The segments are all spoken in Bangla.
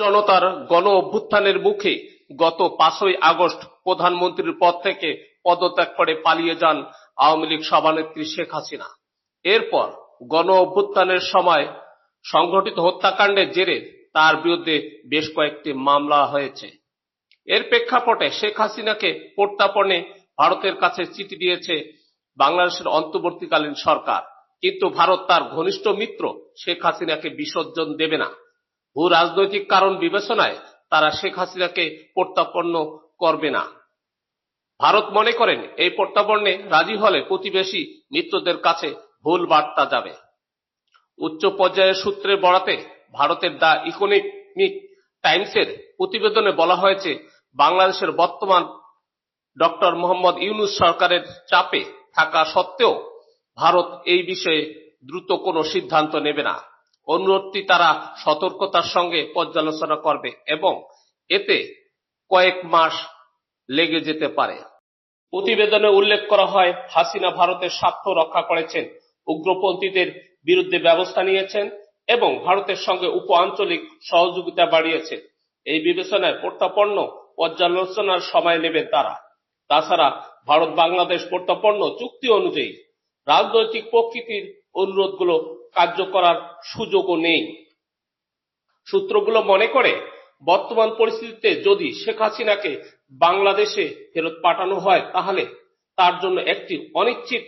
জনতার গণ অভ্যুত্থানের মুখে গত পাঁচই আগস্ট প্রধানমন্ত্রীর পদ থেকে পদত্যাগ করে পালিয়ে যান আওয়ামী লীগ সভানেত্রী শেখ হাসিনা। এরপর গণ অভ্যুত্থানের সময় সংঘটিত হত্যাকাণ্ডের জেরে তার বিরুদ্ধে বেশ কয়েকটি মামলা হয়েছে। এর প্রেক্ষাপটে শেখ হাসিনাকে প্রত্যাপনে ভারতের কাছে চিঠি দিয়েছে বাংলাদেশের অন্তর্বর্তীকালীন সরকার। কিন্তু ভারত তার ঘনিষ্ঠ মিত্র শেখ হাসিনাকে বিসর্জন দেবে না। ভূ রাজনৈতিক কারণ বিবেচনায় তারা শেখ হাসিনাকে প্রত্যাপন্ন করবে না। ভারত মনে করেন এই প্রত্যাপন্নে রাজি হলে প্রতিবেশী মিত্রদের কাছে ভুল বার্তা যাবে। উচ্চ পর্যায়ের সূত্রে বরাতে ভারতের দ্য ইকোনমিক টাইমসের প্রতিবেদনে বলা হয়েছে, বাংলাদেশের বর্তমান ডক্টর মোহাম্মদ ইউনুস সরকারের চাপে থাকা সত্ত্বেও ভারত এই বিষয়ে দ্রুত কোনো সিদ্ধান্ত নেবে না। অনুরোধটি তারা সতর্কতার সঙ্গে পর্যালোচনা করবে এবং এতে কয়েক মাস লেগে যেতে পারে। প্রতিবেদনে উল্লেখ করা হয়, হাসিনা ভারতের স্বার্থ রক্ষা করেছেন, উগ্রপন্থীদের বিরুদ্ধে ব্যবস্থা নিয়েছেন এবং ভারতের সঙ্গে উপ আঞ্চলিক সহযোগিতা বাড়িয়েছে এই বিবেচনায় প্রত্যাপন্ন পর্যালোচনার সময় নেবেন তারা। তাছাড়া ভারত বাংলাদেশ প্রত্যাপন্ন চুক্তি অনুযায়ী রাজনৈতিক প্রকৃতির অনুরোধগুলো কার্য করার সুযোগও নেই। সূত্রগুলো মনে করে, বর্তমান পরিস্থিতিতে যদি শেখ হাসিনাকে বাংলাদেশে ফেরত পাঠানো হয়, তাহলে তার জন্য একটি অনিশ্চিত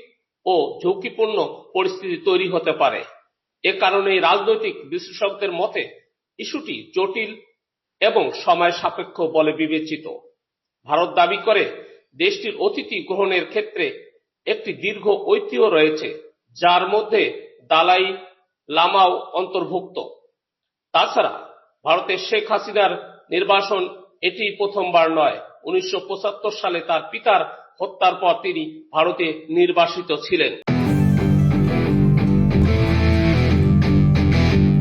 ও ঝুঁকিপূর্ণ পরিস্থিতি তৈরি হতে পারে। এ কারণে রাজনৈতিক বিশ্লেষকদের মতে, ইস্যুটি জটিল এবং সময় সাপেক্ষ বলে বিবেচিত। ভারত দাবি করে, দেশটির অতিথি গ্রহণের ক্ষেত্রে একটি দীর্ঘ ঐতিহ্য রয়েছে, যার মধ্যে দালাই লামাও অন্তর্ভুক্ত। তাছাড়া ভারতের শেখ হাসিনার নির্বাসন এটি প্রথমবার নয়। উনিশশো সালে তার পিতার হত্যার পর তিনি ভারতে নির্বাসিত ছিলেন।